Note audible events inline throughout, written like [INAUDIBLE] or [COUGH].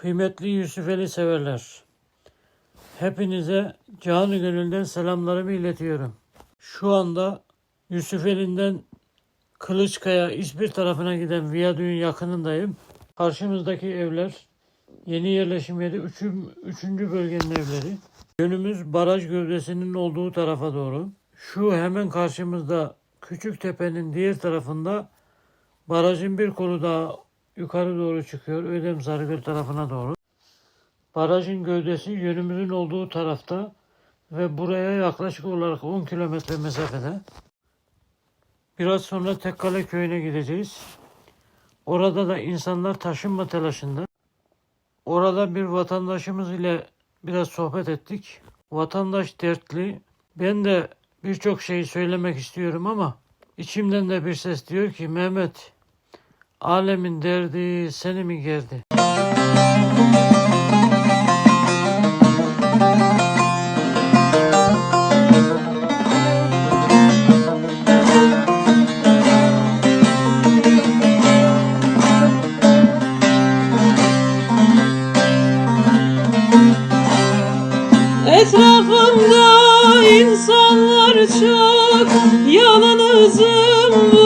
Kıymetli Yusufeli severler. Hepinize canı gönülden selamlarımı iletiyorum. Şu anda Yusufeli'nden Kılıçkaya İzmir tarafına giden viyadüğün yakınındayım. Karşımızdaki evler yeni yerleşim yeri 3. Üçüncü bölgenin evleri. Yönümüz baraj gövdesinin olduğu tarafa doğru. Şu hemen karşımızda Küçük Tepe'nin diğer tarafında barajın bir kolu daha yukarı doğru çıkıyor. Ödem Sarıgöl tarafına doğru. Barajın gövdesi yönümüzün olduğu tarafta ve buraya yaklaşık olarak 10 kilometre mesafede. Biraz sonra Tekkale köyüne gideceğiz. Orada da insanlar taşınma telaşında. Orada bir vatandaşımız ile biraz sohbet ettik. Vatandaş dertli. Ben de birçok şeyi söylemek istiyorum ama içimden de bir ses diyor ki Mehmet alemin derdi seni mi gerdi? Etrafımda insanlar çok Yalnızım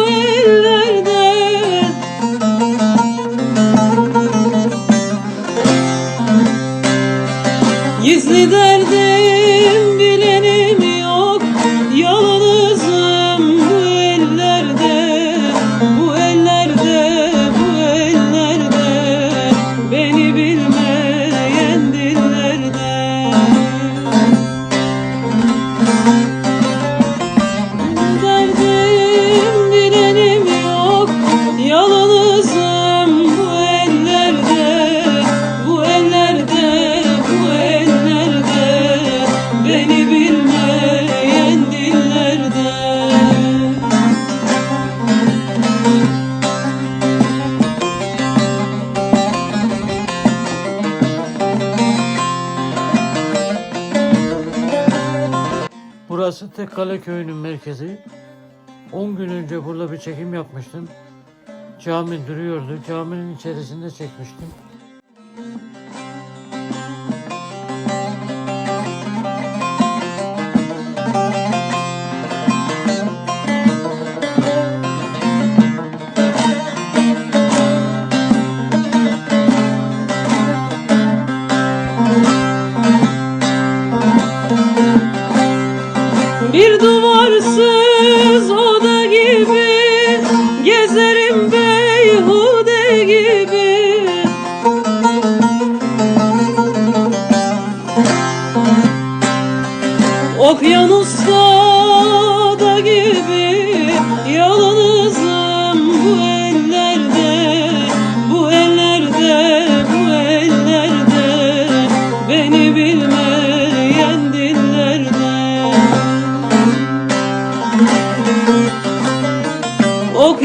Beni bilmeyen dillerde Burası Tekkale köyünün merkezi. 10 gün önce burada bir çekim yapmıştım. Cami duruyordu. Caminin içerisinde çekmiştim.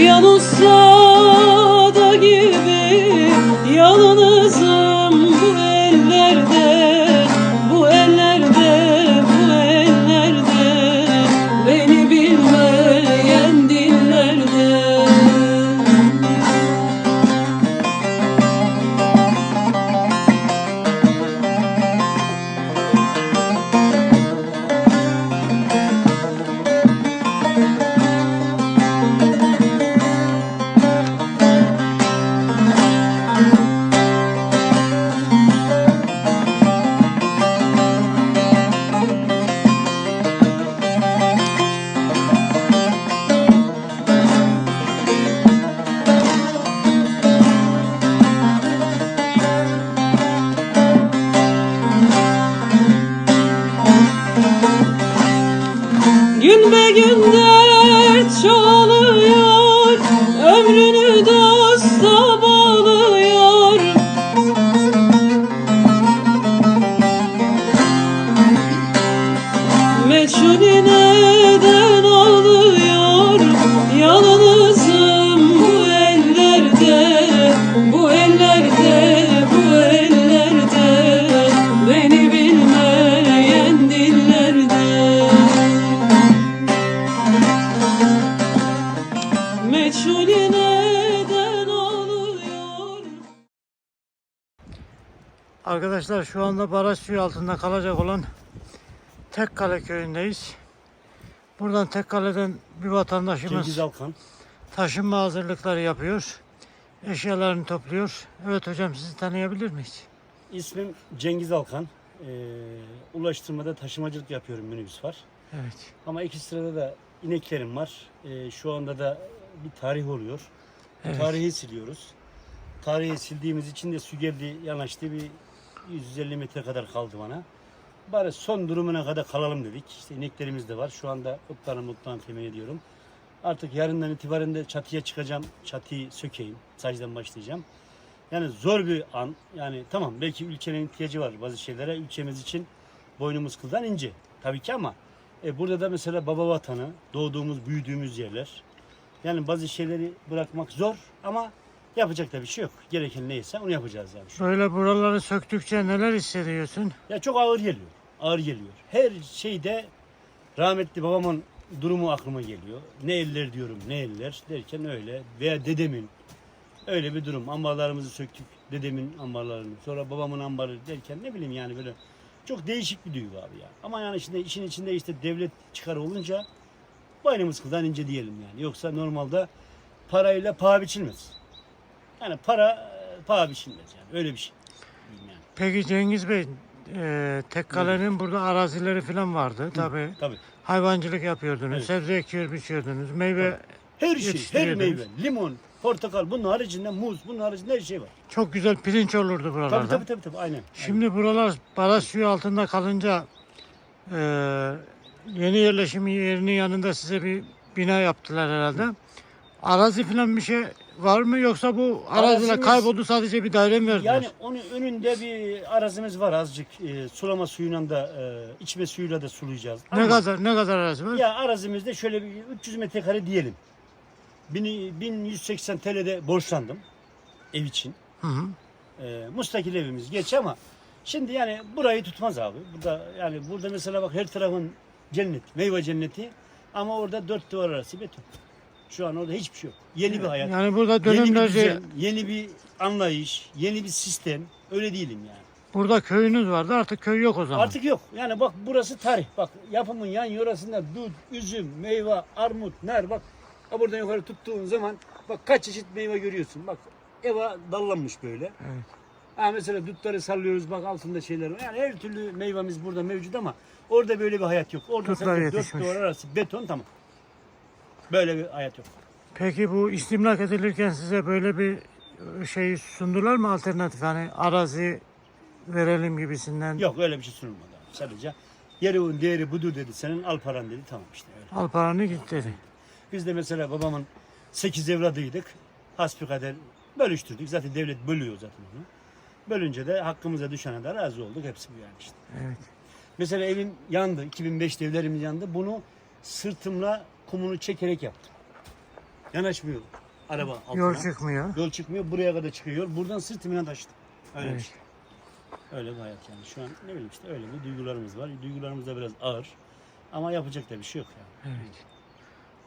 eu não sou Şimdi neden ağlıyor Yalnızım bu ellerde Bu ellerde, bu ellerde. Beni bilmeyen dillerde. Meçhulü neden ağlıyor Arkadaşlar şu anda baraj suyu altında kalacak olan Tekkale köyündeyiz. Buradan Tekkale'den bir vatandaşımız Cengiz Alkan. taşınma hazırlıkları yapıyor. Eşyalarını topluyor. Evet hocam sizi tanıyabilir miyiz? İsmim Cengiz Alkan. Ee, ulaştırmada taşımacılık yapıyorum minibüs var. Evet. Ama iki sırada da ineklerim var. Ee, şu anda da bir tarih oluyor. Evet. Tarihi siliyoruz. Tarihi sildiğimiz için de su geldi yanaştı bir 150 metre kadar kaldı bana. Bari son durumuna kadar kalalım dedik. İşte ineklerimiz de var. Şu anda otlarını mutlarını temin ediyorum. Artık yarından itibaren de çatıya çıkacağım. Çatıyı sökeyim. Sacdan başlayacağım. Yani zor bir an. Yani tamam belki ülkenin ihtiyacı var bazı şeylere. Ülkemiz için boynumuz kıldan ince. Tabii ki ama e, burada da mesela baba vatanı, doğduğumuz, büyüdüğümüz yerler. Yani bazı şeyleri bırakmak zor ama yapacak da bir şey yok. Gereken neyse onu yapacağız yani. Şu. Böyle buraları söktükçe neler hissediyorsun? Ya çok ağır geliyor. Ağır geliyor. Her şeyde rahmetli babamın durumu aklıma geliyor. Ne eller diyorum ne eller derken öyle. Veya dedemin öyle bir durum. Ambarlarımızı söktük. Dedemin ambarlarını. Sonra babamın ambarı derken ne bileyim yani böyle çok değişik bir duygu abi ya. Ama yani şimdi işin içinde işte devlet çıkarı olunca boynumuz kıldan ince diyelim yani. Yoksa normalde parayla paha biçilmez. Yani para e, paha biçilmez yani. Öyle bir şey. Yani. Peki Cengiz Bey, e, Tekkale'nin burada arazileri falan vardı. Tabii. Tabii. Hayvancılık yapıyordunuz, Evet. sebze ekiyor, biçiyordunuz, meyve Her şey, her Yetiştiriyordunuz. meyve, limon, portakal, bunun haricinde muz, bunun haricinde her şey var. çok güzel pirinç olurdu buralarda. Tabii tabii tabii, tabii aynen. Şimdi buralar baraj suyu altında kalınca e, yeni yerleşim yerinin yanında size bir bina yaptılar herhalde. Arazi falan bir şey var mı yoksa bu Arazimiz- kayboldu sadece bir daire mi verdiler? Yani onun önünde bir arazimiz var azıcık. E, sulama suyuyla da, e, içme suyuyla da sulayacağız. ne Ama kadar ne kadar arazi var? Ya arazimizde şöyle bir 300 metrekare diyelim. 1000 1180 TL'de borçlandım ev için. Hı hı. E, mustakil evimiz geç ama şimdi yani burayı tutmaz abi. Burada yani burada mesela bak her tarafın cennet, meyve cenneti ama orada dört duvar arası beton. Şu an orada hiçbir şey yok. Yeni bir hayat. Yani burada Yeni bir dönemlerce düzen, yeni bir anlayış, yeni bir sistem. Öyle değilim yani. burada köyünüz vardı artık köy yok o zaman. Artık yok. Yani bak burası tarih. Bak yapımın yan yorasında dut, üzüm, meyve, armut, nar bak. Ha buradan yukarı tuttuğun zaman bak kaç çeşit meyve görüyorsun. Bak eva dallanmış böyle. Evet. Ha mesela dutları sallıyoruz bak altında şeyler var. Yani her türlü meyvemiz burada mevcut ama orada böyle bir hayat yok. Orada Dutlar sadece dört yetişmiş. duvar arası beton tamam. Böyle bir hayat yok. Peki bu istimlak edilirken size böyle bir şey sundular mı alternatif hani arazi verelim gibisinden? Yok öyle bir şey sunulmadı. abi. Sadece yeri değeri budur dedi. Senin al paran dedi. Tamam işte öyle. Al paranı git dedi. Biz de mesela babamın 8 evladıydık. Hasbikader bölüştürdük. Zaten devlet bölüyor zaten onu. Bölünce de hakkımıza düşene de razı olduk. Hepsi bu yani işte. Evet. Mesela evim yandı. 2005'te evlerimiz yandı. Bunu sırtımla kumunu çekerek yaptım. Yanaşmıyor araba altına. Yol çıkmıyor. Yol çıkmıyor. Buraya kadar çıkıyor. Buradan sırtımla taşıdım. Öyle Evet. işte. Öyle bir hayat yani. Şu an ne bileyim işte öyle bir duygularımız var. Duygularımız da biraz ağır. Ama yapacak da bir şey yok yani. Evet.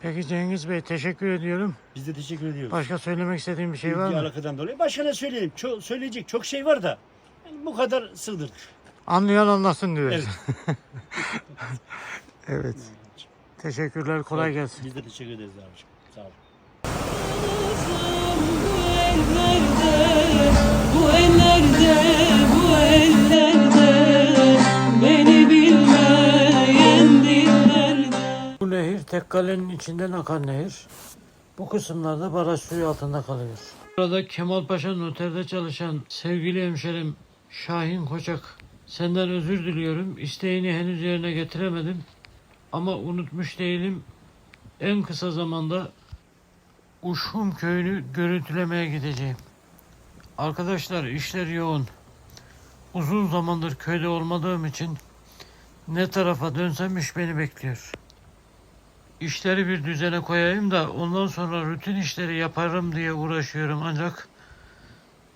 Peki Cengiz Bey teşekkür ediyorum. Biz de teşekkür ediyoruz. Başka söylemek istediğim bir şey var İlgi mı? alakadan dolayı. Başka ne söyleyeyim? Çok, söyleyecek çok şey var da. Yani bu kadar sığdırdık. Anlayan anlasın diyoruz. [LAUGHS] Evet. Evet. Teşekkürler. Kolay gelsin. Biz de teşekkür ederiz abiciğim. Sağ olun. Bu ellerde, bu ellerde Beni bilmeyen dillerde Bu nehir Tekkale'nin içinden akan nehir. Bu kısımlarda baraj suyu altında kalıyor. Burada Kemalpaşa Noter'de çalışan sevgili hemşerim Şahin Koçak. Senden özür diliyorum. İsteğini henüz yerine getiremedim. Ama unutmuş değilim. En kısa zamanda Uşhum köyünü görüntülemeye gideceğim. Arkadaşlar işler yoğun. Uzun zamandır köyde olmadığım için ne tarafa dönsem iş beni bekliyor. İşleri bir düzene koyayım da ondan sonra rutin işleri yaparım diye uğraşıyorum ancak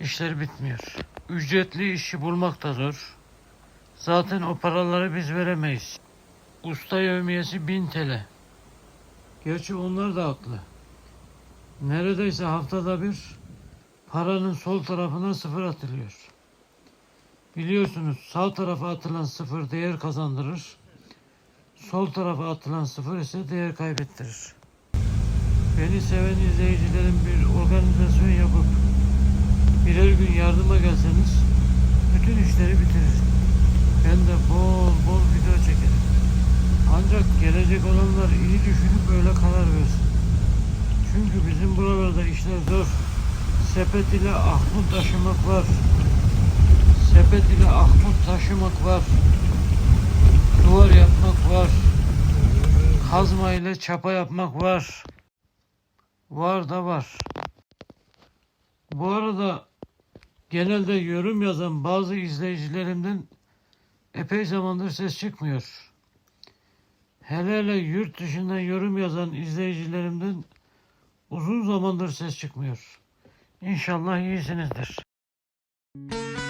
işler bitmiyor. Ücretli işi bulmak da zor. Zaten o paraları biz veremeyiz. Usta yevmiyesi 1000 TL. Gerçi onlar da haklı. Neredeyse haftada bir paranın sol tarafına sıfır atılıyor. Biliyorsunuz sağ tarafa atılan sıfır değer kazandırır. Sol tarafa atılan sıfır ise değer kaybettirir. Beni seven izleyicilerin bir organizasyon yapıp birer gün yardıma gelseniz bütün işleri bitiririm. Ben de bol bol video. Ancak gelecek olanlar iyi düşünüp öyle karar versin. Çünkü bizim buralarda işler zor. Sepet ile ahmut taşımak var. Sepet ile ahmut taşımak var. Duvar yapmak var. Kazma ile çapa yapmak var. Var da var. Bu arada genelde yorum yazan bazı izleyicilerimden epey zamandır ses çıkmıyor. Hele hele yurt dışından yorum yazan izleyicilerimden uzun zamandır ses çıkmıyor. İnşallah iyisinizdir. Yürü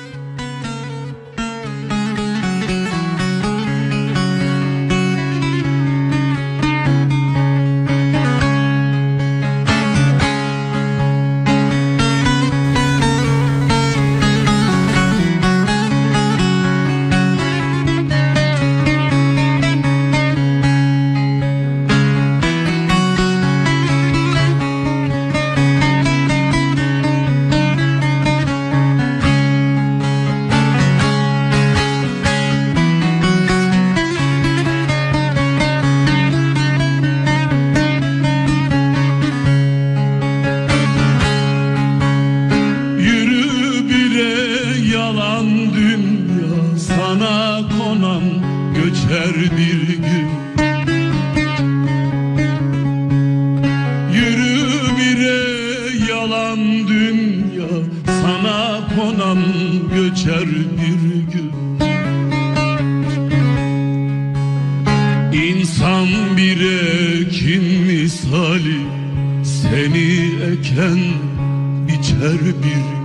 İnsan bir ekin misali seni eken biçer bir